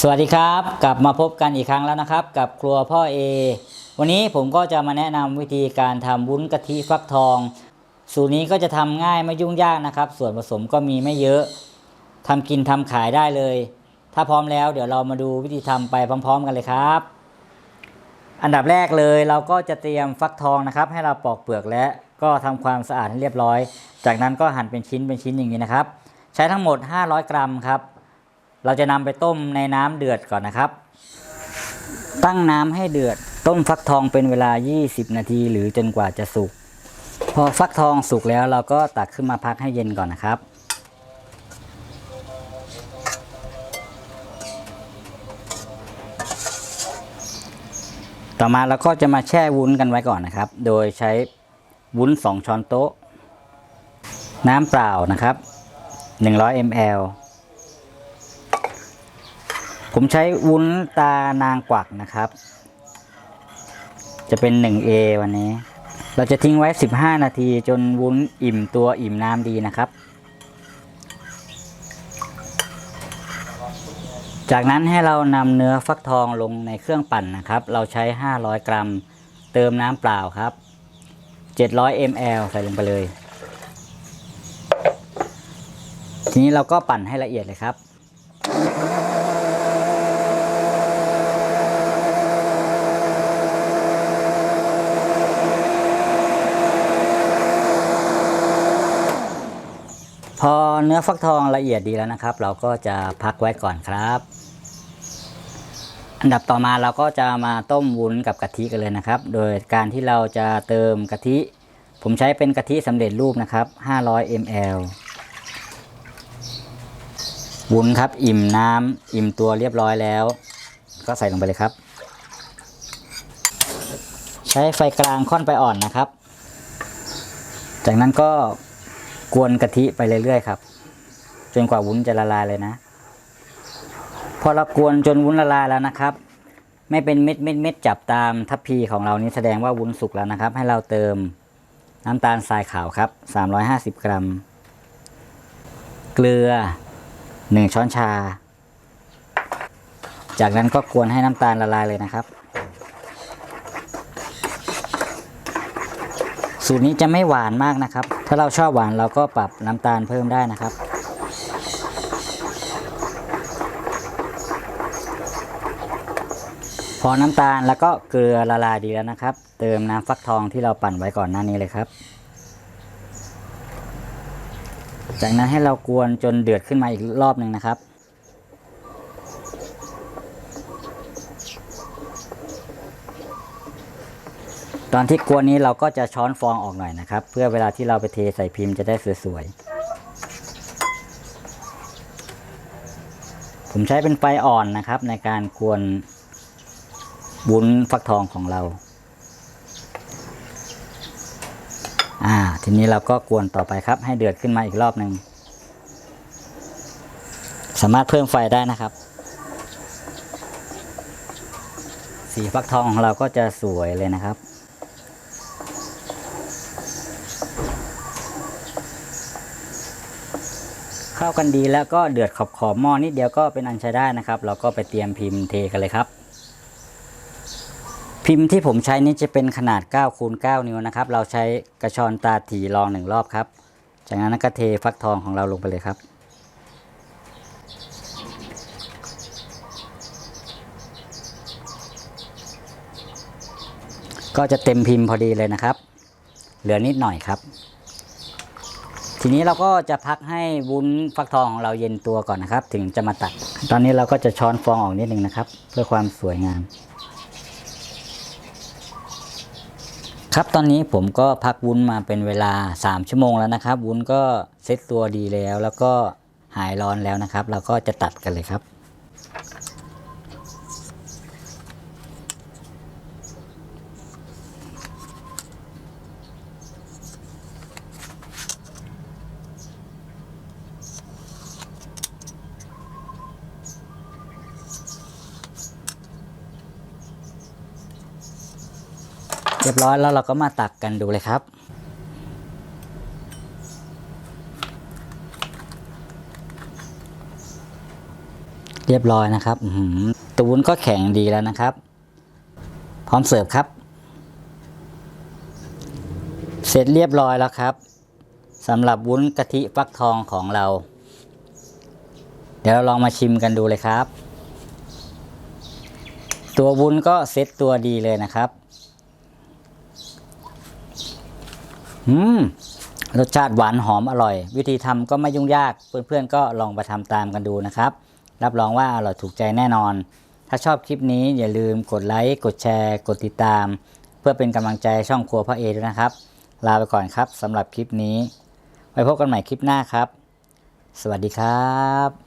สวัสดีครับ กลับมาพบกันอีกครั้งแล้วนะครับ กับครัวพ่อเอวันนี้ผมก็จะมาแนะนำวิธีการทำวุ้นกะทิฟักทอง สูตรนี้ก็จะทำง่ายไม่ยุ่งยากนะครับ ส่วนผสมก็มีไม่เยอะทำกินทำขายได้เลย ถ้าพร้อมแล้วเดี๋ยวเรามาดูวิธีทำไปพร้อม ๆ กันเลยครับ อันดับแรกเลยเราก็จะเตรียมฟักทองนะครับ ให้เราปอกเปลือกและก็ทำความสะอาดให้เรียบร้อย จากนั้นก็หั่นเป็นชิ้นเป็นชิ้นอย่างนี้นะครับ ใช้ทั้งหมด 500 กรัมครับ เราจะนำไปต้มในน้ำเดือดก่อนนะครับ ตั้งน้ำให้เดือด ต้มฟักทองเป็นเวลา 20 นาทีหรือจนกว่าจะสุก พอฟักทองสุกแล้วเราก็ตักขึ้นมาพักให้เย็นก่อนนะครับต่อมาเราก็จะมาแช่วุ้นกันไว้ก่อนนะครับ โดยใช้วุ้น 2 ช้อนโต๊ะ น้ำเปล่านะครับ 100 ml ผมใช้วุ้นตานางกวักนะครับ จะเป็น 1A วันนี้ เราจะทิ้งไว้ 15 นาทีจนวุ้นอิ่มตัวอิ่มน้ำดีนะครับ จากนั้นให้เรานำเนื้อฟักทองลงในเครื่องปั่นนะครับ เราใช้ 500 กรัม เติมน้ำเปล่าครับ 700 ml ใส่ลงไปเลย ทีนี้เราก็ปั่นให้ละเอียดเลยครับ เนื้อฟักทองละเอียดดีแล้วนะครับ เราก็จะพักไว้ก่อนครับ อันดับต่อมาเราก็จะมาต้มวุ้นกับกะทิกันเลยนะครับ โดยการที่เราจะเติมกะทิ ผมใช้เป็นกะทิสำเร็จรูปนะครับ 500 ml วุ้นครับอิ่มน้ำอิ่มตัวเรียบร้อยแล้ว ก็ใส่ลงไปเลยครับ ใช้ไฟกลางค่อนไปอ่อนนะครับ จากนั้นก็ กวนกะทิไปเรื่อยๆครับ จนกว่าวุ้นจะละลายเลยนะ พอเรากวนจนวุ้นละลายแล้วนะครับ ไม่เป็นเม็ดเม็ดเม็ดจับตามทัพพีของเรานี้แสดงว่าวุ้นสุกแล้วนะครับ ให้เราเติมน้ำตาลทรายขาวครับ 350 กรัม เกลือ 1 ช้อนชา จากนั้นก็กวนให้น้ำตาลละลายเลยนะครับ สูตรนี้จะไม่หวานมากนะครับ ถ้าเราชอบหวานเราก็ปรับน้ำตาลเพิ่มได้นะครับ พอน้ำตาลแล้วก็เกลือละลายดีแล้วนะครับ เติมน้ำฟักทองที่เราปั่นไว้ก่อนหน้านี้เลยครับ จากนั้นให้เรากวนจนเดือดขึ้นมาอีกรอบหนึ่งนะครับ ตอนที่กวนนี้เราก็จะช้อนฟองออกหน่อยนะครับ เพื่อเวลาที่เราไปเทใส่พิมพ์จะได้สวยๆ ผมใช้เป็นไฟอ่อนนะครับ ในการกวนวุ้นฟักทองของเรา อ่า ทีนี้เราก็กวนต่อไปครับ ให้เดือดขึ้นมาอีกรอบหนึ่งสามารถเพิ่มไฟได้นะครับ สีฟักทองของเราก็จะสวยเลยนะครับ เข้ากันดีแล้วก็เดือดขอบขอบหม้อนิดเดียวก็เป็นอันใช้ได้นะครับ เราก็ไปเตรียมพิมพ์เทกันเลยครับ พิมพ์ที่ผมใช้นี้จะเป็นขนาด9คูณ9นิ้วนะครับ เราใช้กระชอนตาถี่รองหนึ่งรอบครับ จากนั้นก็เทฟักทองของเราลงไปเลยครับก็จะเต็มพิมพ์พอดีเลยนะครับ เหลือนิดหน่อยครับ ทีนี้เราก็จะพักให้วุ้นฟักทองของเราเย็นตัวก่อนนะครับ ถึงจะมาตัด ตอนนี้เราก็จะช้อนฟองออกนิดนึงนะครับ เพื่อความสวยงาม ครับตอนนี้ผมก็พักวุ้นมาเป็นเวลา 3 ชั่วโมงแล้วนะครับ วุ้นก็เซ็ตตัวดีแล้ว แล้วก็หายร้อนแล้วนะครับ เราก็จะตัดกันเลยครับ เรียบร้อยแล้วเราก็มาตักกันดูเลยครับ เรียบร้อยนะครับตัววุ้นก็แข็งดีแล้วนะครับ พร้อมเสิร์ฟครับ เสร็จเรียบร้อยแล้วครับสำหรับวุ้นกะทิฟักทองของเรา เดี๋ยวเราลองมาชิมกันดูเลยครับ ตัววุ้นก็เซ็ตตัวดีเลยนะครับ อืมรสชาติหวานหอมอร่อย วิธีทำก็ไม่ยุ่งยาก เพื่อนๆก็ลองไปทำตามกันดูนะครับ รับรองว่าอร่อยถูกใจแน่นอน ถ้าชอบคลิปนี้อย่าลืมกดไลค์กดแชร์ กดติดตาม เพื่อเป็นกำลังใจช่องครัวพ่อเอด้วยนะครับ ลาไปก่อนครับสำหรับคลิปนี้ ไว้พบกันใหม่คลิปหน้าครับ สวัสดีครับ